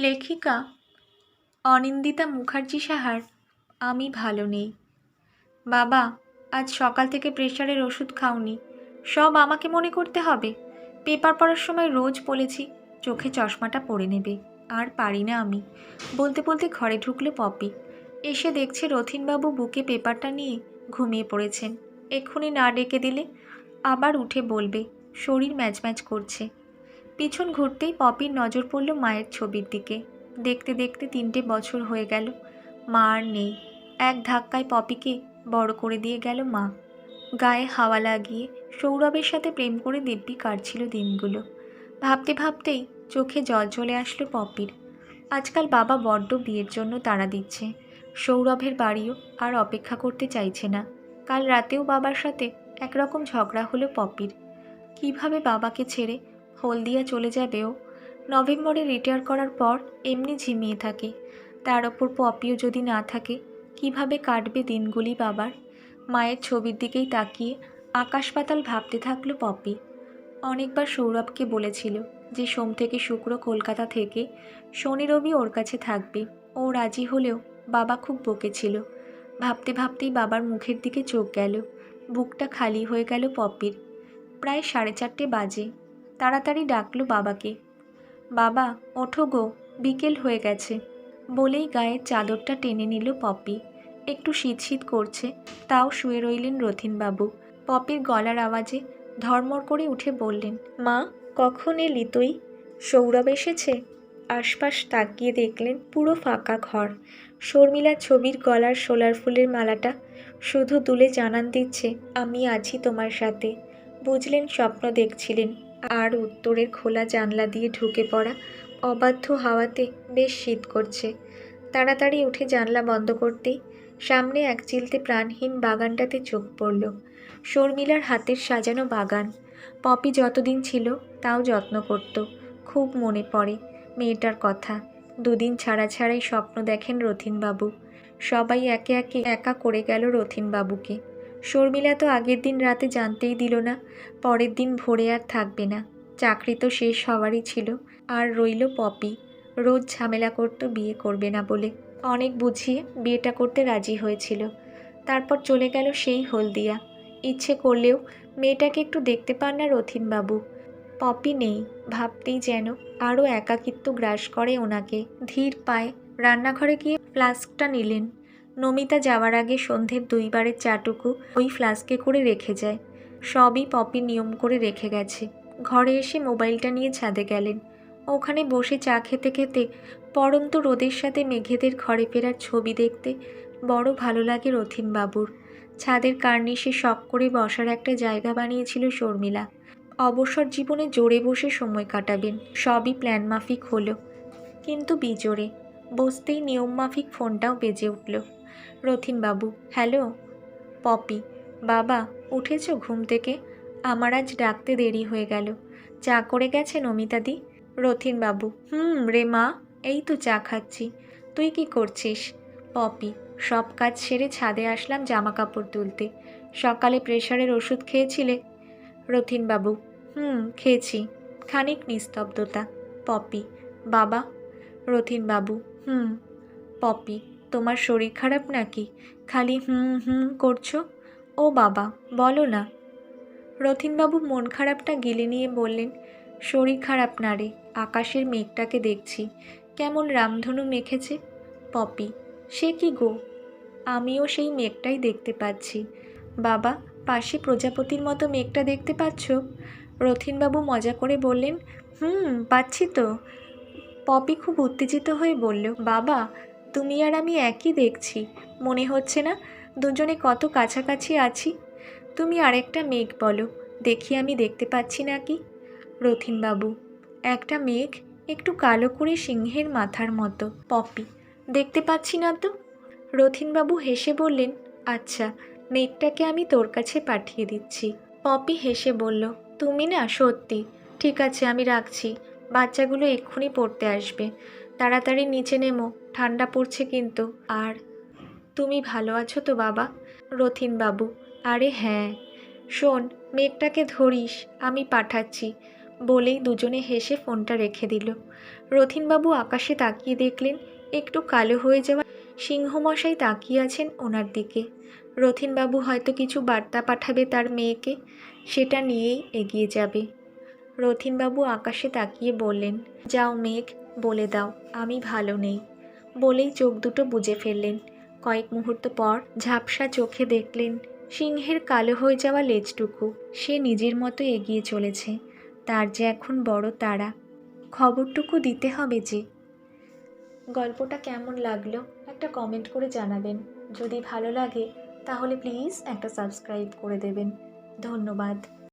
লেখিকা অনিন্দিতা মুখার্জি সাহার, আমি ভালো নেই। বাবা, আজ সকাল থেকে প্রেশারের ওষুধ খাওনি। সব আমাকে মনে করতে হবে। পেপার পড়ার সময় রোজ বলেছি, চোখে চশমাটা পরে নেবে। আর পারি না আমি। বলতে বলতে ঘরে ঢুকলো পপি। এসে দেখছে রথিনবাবু বুকে পেপারটা নিয়ে ঘুমিয়ে পড়েছেন। এক্ষুনি না ডেকে দিলে আবার উঠে বলবে, শরীর ম্যাচ ম্যাচ করছে। পিছন ঘুরতেই পপির নজর পড়ল মায়ের ছবির দিকে। দেখতে দেখতে তিনটে বছর হয়ে গেল। মা আর নেই। এক ধাক্কায় পপিকে বড় করে দিয়ে গেল মা। গায়ে হাওয়া লাগিয়ে সৌরভের সাথে প্রেম করে দিব্যি কাটছিল দিনগুলো। ভাবতে ভাবতেই চোখে জল চলে আসলো পপির। আজকাল বাবা বড্ড বিয়ের জন্য তাড়া দিচ্ছে। সৌরভের বাড়িও আর অপেক্ষা করতে চাইছে না। কাল রাতেও বাবার সাথে একরকম ঝগড়া হলো পপির। কীভাবে বাবাকে ছেড়ে হলদিয়া চলে যাবেও, নভেম্বরে রিটায়ার করার পর এমনি ঝিমিয়ে থাকে। তার ওপর পপিও যদি না থাকে, কীভাবে কাটবে দিনগুলি বাবার? মায়ের ছবির দিকেই তাকিয়ে আকাশ পাতাল ভাবতে থাকল পপি। অনেকবার সৌরভকে বলেছিল যে সোম থেকে শুক্র কলকাতা থেকে শনি রবি ওর কাছে থাকবে। ও রাজি হলেও বাবা খুব বকেছিল ভাবতে ভাবতেই বাবার মুখের দিকে চোখ গেল। বুকটা খালি হয়ে গেল পপির। প্রায় সাড়ে চারটে বাজে। তাড়াতাড়ি ডাকলো বাবাকে। বাবা, ওঠো গো, বিকেল হয়ে গেছে। বলেই গায়ের চাদরটা টেনে নিল পপি। একটু শীত শীত করছে, তাও শুয়ে রইলেন রথিনবাবু। পপির গলার আওয়াজে ধর্মর করে উঠে বললেন, মা, কখন এলি তুই? সৌরভ এসেছে? আশপাশ তাকিয়ে দেখলেন পুরো ফাঁকা ঘর। শর্মিলার ছবির গলার সোলার ফুলের মালাটা শুধু দুলে জানান দিচ্ছে, আমি আছি তোমার সাথে। বুঝলেন, স্বপ্ন দেখছিলেন। আর উত্তরের খোলা জানলা দিয়ে ঢুকে পড়া অবাধ্য হাওয়াতে বেশ শীত করছে। তাড়াতাড়ি উঠে জানলা বন্ধ করতেই সামনে এক চিলতে প্রাণহীন বাগানটাতে চোখ পড়ল। শর্মিলার হাতের সাজানো বাগান। পপি যতদিন ছিল তাও যত্ন করত। খুব মনে পড়ে মেয়েটার কথা। দুদিন ছাড়া ছাড়াই স্বপ্ন দেখেন রথিনবাবু। সবাই একে একে একা করে গেল রথিনবাবুকে। শর্মিলা তো আগের দিন রাতে জানতেই দিল না, পরের দিন ভোরে আর থাকবে না। চাকরি তো শেষ হওয়ারই ছিল, আর রইল পপি। রোজ ঝামেলা করতো, বিয়ে করবে না বলে। অনেক বুঝিয়ে বিয়েটা করতে রাজি হয়েছিল। তারপর চলে গেল সেই হলদিয়া। ইচ্ছে করলেও মেয়েটাকে একটু দেখতে পান না রথিনবাবু। পপি নেই, ভাবতেই যেন আরও একাকিত্ব গ্রাস করে ওনাকে। ধীর পায়ে রান্নাঘরে গিয়ে ফ্লাস্কটা নিলেন। নমিতা যাওয়ার আগে সন্ধ্যের দুইবারের চাটুকু ওই ফ্লাস্কে করে রেখে যায়। সবই পপি নিয়ম করে রেখে গেছে। ঘরে এসে মোবাইলটা নিয়ে ছাদে গেলেন। ওখানে বসে চা খেতে খেতে পরন্ত রোদের সাথে মেঘেদের ঘরে ফেরার ছবি দেখতে বড় ভালো লাগে রথিনবাবুর ছাদের কার্নিশে শখ করে বসার একটা জায়গা বানিয়েছিল শর্মিলা। অবসর জীবনে জোরে বসে সময় কাটাবেন। সবই প্ল্যান মাফিক হলো। কিন্তু বিজোরে। বসতেই নিয়ম মাফিক ফোনটাও বেজে উঠল। রথিনবাবু, হ্যালো, পপি, বাবা, উঠেছ ঘুম থেকে? আমার আজ ডাকতে দেরি হয়ে গেল। চা করে গেছে নমিতাদি রথিনবাবু, হুম রে মা, এই তো চা খাচ্ছি। তুই কি করছিস? পপি, সব কাজ সেরে ছাদে আসলাম জামা কাপড় তুলতে। সকালে প্রেশারের ওষুধ খেয়েছিলে? রথিনবাবু, হুম, খেয়েছি। খানিক নিস্তব্ধতা। পপি, বাবা? রথিনবাবু, হুম। পপি তোমার শরীর খারাপ নাকি? খালি হুম হুম করছ? ও বাবা, বলো না। রথিনবাবু মন খারাপটা গিলে নিয়ে বললেন, শরীর খারাপ না রে, আকাশের মেঘটাকে দেখছি। কেমন রামধনু মেখেছে? পপি, সে কি গো? আমিও সেই মেঘটাই দেখতে পাচ্ছি। বাবা, পাশে প্রজাপতির মতো মেঘটা দেখতে পাচ্ছ? রথিনবাবু মজা করে বললেন, হুম, পাচ্ছি তো। পপি খুব উত্তেজিত হয়ে বলল, বাবা তুমি আর আমি একই দেখছি। মনে হচ্ছে না দুজনে কত কাছাকাছি আছি। তুমি আরেকটা মেঘ বলো, দেখি আমি দেখতে পাচ্ছি নাকি? রথিনবাবু, একটা মেঘ একটু কালো করে সিংহের মাথার মতো, পপি, দেখতে পাচ্ছি না তো? রথিনবাবু হেসে বললেন আচ্ছা মেঘটাকে আমি তোর কাছে পাঠিয়ে দিচ্ছি। পপি হেসে বলল, তুমি না সত্যি, ঠিক আছে আমি রাখছি, বাচ্চাগুলো এক্ষুনি পড়তে আসবে, তাড়াতাড়ি নিচে নেমো। ঠান্ডা পড়ছে কিন্তু, আর তুমি ভালো আছো তো বাবা? রথিনবাবু আরে হ্যাঁ। শোন মেঘটাকে ধরিস, আমি পাঠাচ্ছি। বলেই দুজনে হেসে ফোনটা রেখে দিল। রথিনবাবু আকাশে তাকিয়ে দেখলেন, একটু কালো হয়ে যাওয়া সিংহমশাই তাকিয়ে আছেন ওনার দিকে। রথিনবাবু হয়তো কিছু বার্তা পাঠাবে তার মেয়েকে, সেটা নিয়েই এগিয়ে যাবে। রথিনবাবু আকাশে তাকিয়ে বললেন, যাও মেঘ, বলে দাও, আমি ভালো নেই। বলেই চোখ দুটো বুজে ফেললেন। কয়েক মুহূর্ত পর ঝাপসা চোখে দেখলেন, সিংহের কালো হয়ে যাওয়া লেজটুকু। সে নিজের মতো এগিয়ে চলেছে। তার যে এখন বড় তারা। খবরটুকু দিতে হবে যে। গল্পটা কেমন লাগল, একটা কমেন্ট করে জানাবেন। যদি ভালো লাগে, তাহলে প্লিজ একটা সাবস্ক্রাইব করে দেবেন। ধন্যবাদ।